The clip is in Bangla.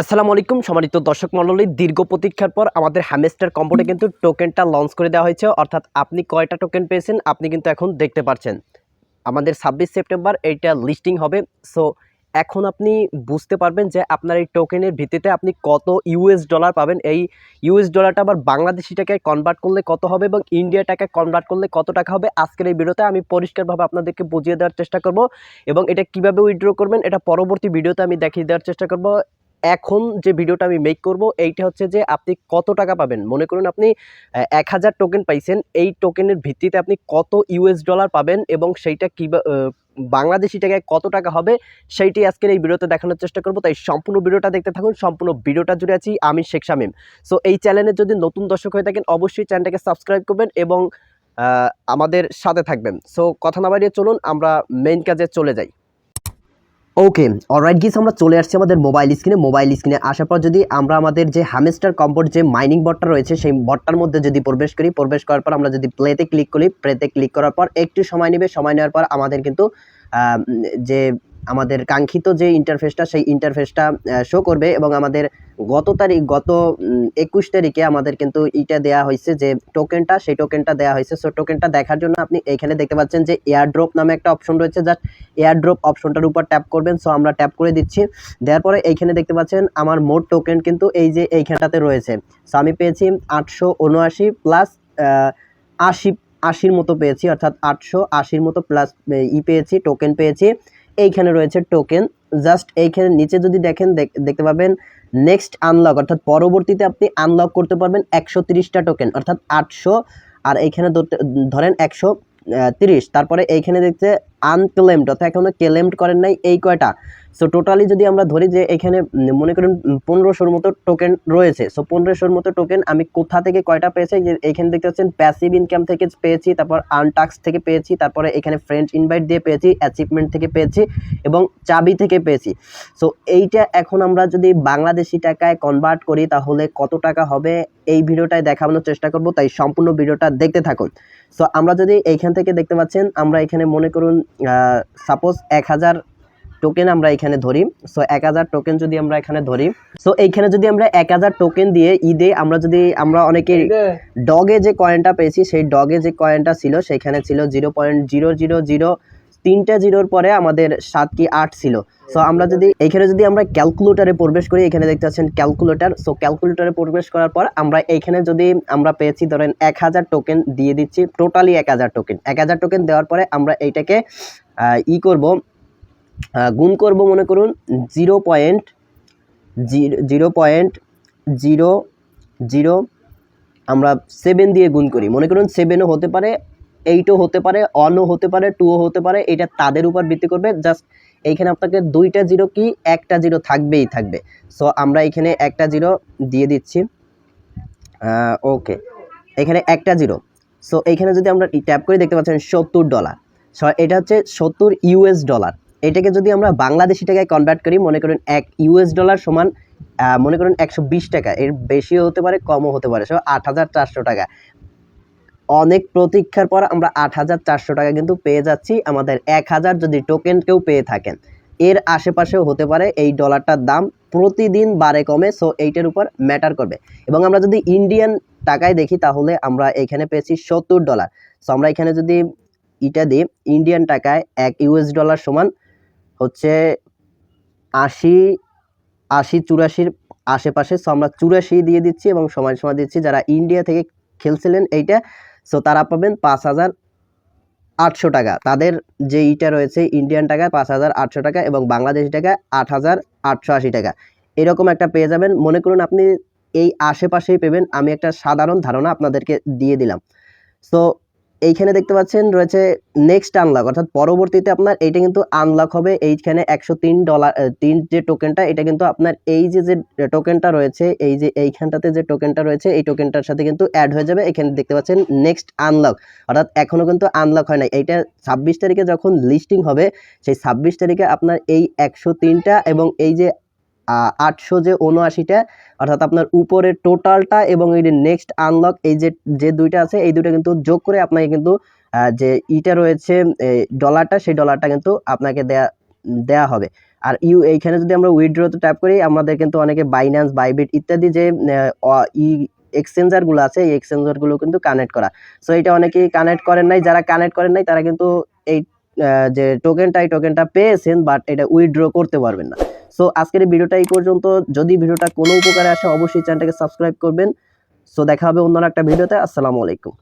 আসসালামু আলাইকুম সম্মানিত দর্শক মণ্ডলী, দীর্ঘ প্রতীক্ষার পর আমাদের হ্যামেস্টার কম্পোর্টে কিন্তু টোকেনটা লঞ্চ করে দেওয়া হয়েছে। অর্থাৎ আপনি কয়টা টোকেন পেয়েছেন আপনি কিন্তু এখন দেখতে পাচ্ছেন আমাদের ছাব্বিশ সেপ্টেম্বর, এইটা লিস্টিং হবে। সো এখন আপনি বুঝতে পারবেন যে আপনার এই টোকেনের ভিত্তিতে আপনি কত ইউএস ডলার পাবেন। এই ইউএস ডলারটা আবার বাংলাদেশি টাকায় কনভার্ট করলে কত হবে এবং ইন্ডিয়া টাকায় কনভার্ট করলে কত টাকা হবে আজকের এই ভিডিওতে আমি পরিষ্কারভাবে আপনাদেরকে বুঝিয়ে দেওয়ার চেষ্টা করব। এবং এটা কীভাবে উইথড্র করবেন, এটা পরবর্তী ভিডিওতে আমি দেখিয়ে দেওয়ার চেষ্টা করব। এখন যে ভিডিওটা আমি মেক করব, এইটা হচ্ছে যে আপনি কত টাকা পাবেন? মনে করুন আপনি এক হাজার টোকেন পাইছেন, এই টোকেনের ভিত্তিতে আপনি কত ইউএস ডলার পাবেন এবং সেইটা কী বাংলাদেশি টাকায় কত টাকা হবে, সেইটি আজকের এই ভিডিওতে দেখানোর চেষ্টা করব। তাই সম্পূর্ণ ভিডিওটা দেখতে থাকুন, সম্পূর্ণ ভিডিওটা জুড়ে আছি আমি শেখ শামীম। সো এই চ্যানেলে যদি নতুন দর্শক হয়ে থাকেন, অবশ্যই চ্যানেলটাকে সাবস্ক্রাইব করবেন এবং আমাদের সাথে থাকবেন। সো কথা না বাড়িয়ে চলুন, আমরা মেইন কাজে চলে যাই। ওকে অলরাইট গিস আমরা চলে আসছি আমাদের মোবাইল স্ক্রিনে মোবাইল স্ক্রিনে আসার পর যদি আমরা আমাদের যে হ্যামেস্টার কম্পোর্ট যে মাইনিং বটটা রয়েছে, সেই বটটার মধ্যে যদি প্রবেশ করি, প্রবেশ করার পর আমরা যদি প্লেতে ক্লিক করি প্লেতে ক্লিক করার পর একটু সময় নেবে। সময় নেওয়ার পর আমাদের কিন্তু যে আমাদের কাঙ্ক্ষিত যে ইন্টারফেসটা সেই ইন্টারফেসটা শো করবে এবং আমাদের গত তারিখ, গত একুশ তারিখে আমাদের কিন্তু ইটা দেয়া হয়েছে যে টোকেনটা সেই টোকেনটা দেওয়া হয়েছে। সো টোকেনটা দেখার জন্য আপনি এখানে দেখতে পাচ্ছেন যে এয়ার ড্রপ নামে একটা অপশন রয়েছে। জাস্ট এয়ার ড্রপ অপশনটার উপর ট্যাপ করবেন। সো আমরা ট্যাপ করে দিচ্ছি। দেওয়ার পরে এইখানে দেখতে পাচ্ছেন আমার মোট টোকেন কিন্তু এই যে এইখানটাতে রয়েছে। সো আমি পেয়েছি আটশো উনআশি প্লাস আশি, আশির মতো পেয়েছি। অর্থাৎ আটশো আশির মতো প্লাস ই পেয়েছি টোকেন পেয়েছি। এইখানে রয়েছে টোকেন জাস্ট এইখানে নিচে যদি দেখেন, দেখ- দেখতে পাবেন নেক্সট আনলক অর্থাৎ পরবর্তীতে আপনি আনলক করতে পারবেন একশো তিরিশটা টোকেন অর্থাৎ আটশো। আর এইখানে ধরেন একশো তিরিশ। তারপরে এইখানে দেখতে আনক্লেমড অর্থাৎ এখনও ক্লেমড করেন নাই এই কয়টা। সো টোটালি যদি আমরা ধরি যে এখানে মনে করুন পনেরোশোর মতো টোকেন রয়েছে। সো পনেরোশোর মতো টোকেন আমি কোথা থেকে কয়টা পেয়েছি? যে এখানে দেখতে পাচ্ছেন প্যাসিভ ইনকাম থেকে পেয়েছি, তারপর আনটাক্স থেকে পেয়েছি, তারপরে এখানে ফ্রেন্ড ইনভাইট দিয়ে পেয়েছি অ্যাচিভমেন্ট থেকে পেয়েছি এবং চাবি থেকে পেয়েছি। সো এইটা এখন আমরা যদি বাংলাদেশি টাকায় কনভার্ট করি, তাহলে কত টাকা হবে? এই ভিডিওটায় দেখানোর চেষ্টা করব, তাই সম্পূর্ণ ভিডিওটা দেখতে থাকুন। সো আমরা যদি এইখান থেকে দেখতে পাচ্ছেন, আমরা এখানে মনে করুন সাপোজ এক হাজার টোকেন আমরা এখানে ধরি। সো এক হাজার টোকেন যদি আমরা এখানে ধরি। সো এইখানে যদি আমরা এক হাজার টোকেন দিয়ে ঈদে আমরা যদি আমরা অনেকে ডগে যে কয়েনটা পেয়েছি সেই ডগে যে কয়েনটা ছিল সেখানে ছিল zero point zero zero zero তিনটা জিরোর পরে আমাদের সাত কি আট ছিল। সো আমরা যদি এখানে যদি আমরা ক্যালকুলেটারে প্রবেশ করি এখানে দেখতে পাচ্ছেন ক্যালকুলেটার সো ক্যালকুলেটারে প্রবেশ করার পর আমরা এইখানে যদি আমরা পেয়েছি ধরেন এক হাজার টোকেন দিয়ে দিচ্ছি টোটালি এক হাজার টোকেন এক হাজার টোকেন দেওয়ার পরে আমরা এইটাকে ই করব। গুণ করব মনে করুন zero point zero point zero zero, আমরা সেভেন দিয়ে গুণ করি। মনে করুন সেভেনও হতে পারে এইটও হতে পারে অনও হতে পারে টুও হতে পারে, এটা তাদের উপর ভিত্তি করবে। জাস্ট এইখানে আপনাকে দুইটা জিরো কি, একটা জিরো থাকবেই থাকবে। সো আমরা এখানে একটা জিরো দিয়ে দিচ্ছি। ওকে এখানে একটা জিরো। সো এইখানে যদি আমরা ট্যাপ করে, দেখতে পাচ্ছেন সত্তর ডলার সো এটা হচ্ছে সত্তর ইউএস ডলার এটাকে যদি আমরা বাংলাদেশি টাকায় কনভার্ট করি, মনে করেন এক ইউএস ডলার সমান মনে করেন একশো বিশ টাকা। এর বেশিও হতে পারে, কমও হতে পারে। সো, আট হাজার চারশো টাকা। অনেক প্রতীক্ষার পর আমরা আট হাজার চারশো টাকা কিন্তু পেয়ে যাচ্ছি। আমাদের এক হাজার যদি টোকেন কেউ পেয়ে থাকেন, এর আশেপাশেও হতে পারে এই ডলারটার দাম। প্রতিদিন বারে কমে, সো, এইটার উপর ম্যাটার করবে। এবং আমরা যদি ইন্ডিয়ান টাকায় দেখি, তাহলে আমরা এখানে পেয়েছি সত্তর ডলার সো, আমরা এখানে যদি এটা দিই ইন্ডিয়ান টাকায় এক ইউএস ডলার সমান হচ্ছে আশি আশি চুরাশির আশেপাশে। সো আমরা চুরাশি দিয়ে দিচ্ছি এবং সময় সময় দিচ্ছি। যারা ইন্ডিয়া থেকে খেলছিলেন এইটা সো তারা পাবেন পাঁচ হাজার আটশো টাকা। তাদের যে ইটা রয়েছে ইন্ডিয়ান টাকা পাঁচ হাজার আটশো টাকা এবং বাংলাদেশি টাকা আট হাজার আটশো আশি টাকা। এরকম একটা পেয়ে যাবেন। মনে করুন আপনি এই আশেপাশেই পেবেন। আমি একটা সাধারণ ধারণা আপনাদেরকে দিয়ে দিলাম। সো এইখানে দেখতে পাচ্ছেন রয়েছে নেক্সট আনলক অর্থাৎ পরবর্তীতে আপনার এইটা কিন্তু আনলক হবে। এইখানে একশো তিন ডলার তিন যে টোকেনটা এটা কিন্তু আপনার এই যে যে টোকেনটা রয়েছে, এই যে এইখানটাতে যে টোকেনটা রয়েছে, এই টোকেনটার সাথে কিন্তু অ্যাড হয়ে যাবে। এখানে দেখতে পাচ্ছেন নেক্সট আনলক অর্থাৎ এখনও কিন্তু আনলক হয় নাই। এইটা ছাব্বিশ তারিখে যখন লিস্টিং হবে, সেই ছাব্বিশ তারিখে আপনার এই একশো তিনটা এবং এই যে আটশো যে উনআশিটা অর্থাৎ আপনার উপরের টোটালটা এবং এই যে নেক্সট আনলক, এই যে যে দুইটা আছে, এই দুইটা কিন্তু যোগ করে আপনাকে কিন্তু যে ইটা রয়েছে ডলারটা, সেই ডলারটা কিন্তু আপনাকে দেয়া দেয়া হবে। আর ইউ এইখানে যদি আমরা উইথড্রতে ট্যাপ করি, আমাদের কিন্তু অনেকে বাইন্যান্স বাইবিট ইত্যাদি যে ই এক্সচেঞ্জারগুলো আছে, এই এক্সচেঞ্জারগুলো কিন্তু কানেক্ট করা। সো এটা অনেকেই কানেক্ট করেন নাই, যারা কানেক্ট করেন নাই, তারা কিন্তু এই যে টোকেনটা এই টোকেনটা পেয়েছেন বাট এটা উইথড্র করতে পারবেন না। সো আজকের ভিডিওটা এই পর্যন্ত। যদি ভিডিওটা কোনো উপকারে আসে, অবশ্যই চ্যানেলটাকে সাবস্ক্রাইব করবেন। সো দেখা হবে অন্য একটা ভিডিওতে। আসসালামু আলাইকুম।